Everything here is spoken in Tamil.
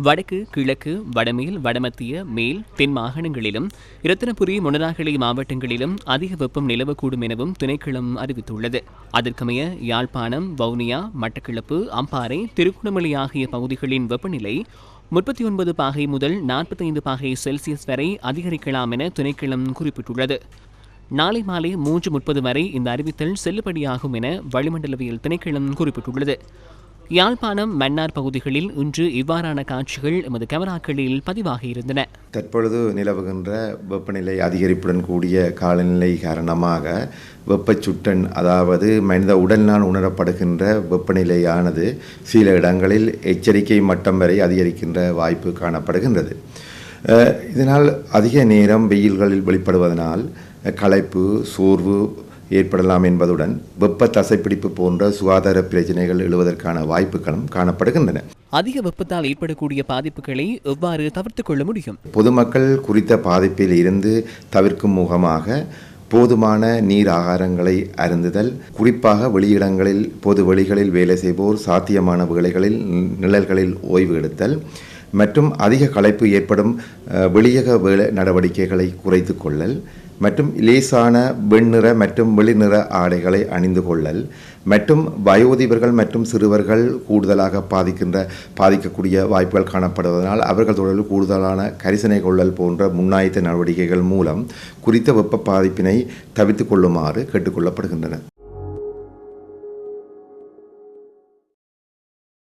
வடக்கு கிழக்கு வடமேல் வடமத்திய மேல் தென் மாகாணங்களிலும் இரத்தினபுரி மொனராகலை மாவட்டங்களிலும் அதிக வெப்பம் நிலவக்கூடும் எனவும் திணைக்களம் அறிவித்துள்ளது. அதற்கமைய யாழ்ப்பாணம் வவுனியா மட்டக்கிழப்பு அம்பாறை திருக்குணமலை ஆகிய பகுதிகளின் வெப்பநிலை முப்பத்தி ஒன்பது பாகை முதல் நாற்பத்தைந்து பாகை செல்சியஸ் வரை அதிகரிக்கலாம் என திணைக்களம் குறிப்பிட்டுள்ளது. நாளை மாலை மூன்று முப்பது வரை இந்த அறிவித்தல் செல்லுபடியாகும் என வளிமண்டலவியல் திணைக்களம் குறிப்பிட்டுள்ளது. யாழ்ப்பாணம் மன்னார் பகுதிகளில் இன்று இவ்வாறான காட்சிகள் எமது கேமராக்களில் பதிவாகியிருந்தன தற்பொழுது நிலவுகின்ற வெப்பநிலை அதிகரிப்புடன் கூடிய காலநிலை காரணமாக வெப்பச்சுட்டன் அதாவது மனித உடல்னால் உணரப்படுகின்ற வெப்பநிலையானது சில இடங்களில் எச்சரிக்கை மட்டம் வரை அதிகரிக்கின்ற வாய்ப்பு காணப்படுகின்றது. இதனால் அதிக நேரம் வெயில்களில் வெளிப்படுவதனால் களைப்பு சோர்வு ஏற்படலாம் என்பதுடன் வெப்ப தசைப்பிடிப்பு போன்ற சுகாதார பிரச்சனைகள் எழுவதற்கான வாய்ப்புகளும் காணப்படுகின்றன. அதிக வெப்பத்தால் ஏற்படக்கூடிய பாதிப்புகளை எவ்வாறு தவிர்த்துக் கொள்ள முடியும்? பொதுமக்கள் குறித்த பாதிப்பில் இருந்து தவிர்க்கும் முகமாக போதுமான நீர் ஆகாரங்களை அருந்துதல் குறிப்பாக வெளியிடங்களில் பொது வெளிகளில் வேலை செய்வோர் சாத்தியமான வேலைகளில் நிழல்களில் ஓய்வு எடுத்தல் மற்றும் அதிக களைப்பு ஏற்படும் வெளியக வேலை நடவடிக்கைகளை குறைத்து கொள்ளல் மற்றும் லேசான வெண்ணிற மற்றும் வெளிநிற ஆடைகளை அணிந்து கொள்ளல் மற்றும் வயோதிபர்கள் மற்றும் சிறுவர்கள் கூடுதலாக பாதிக்கின்ற பாதிக்கக்கூடிய வாய்ப்புகள் காணப்படுவதனால் அவர்கள் தொடர்பில் கூடுதலான கரிசனை கொள்ளல் போன்ற முன்னாயத்த நடவடிக்கைகள் மூலம் குறித்த வெப்ப பாதிப்பினை தவிர்த்து கொள்ளுமாறு கேட்டுக்கொள்ளப்படுகின்றன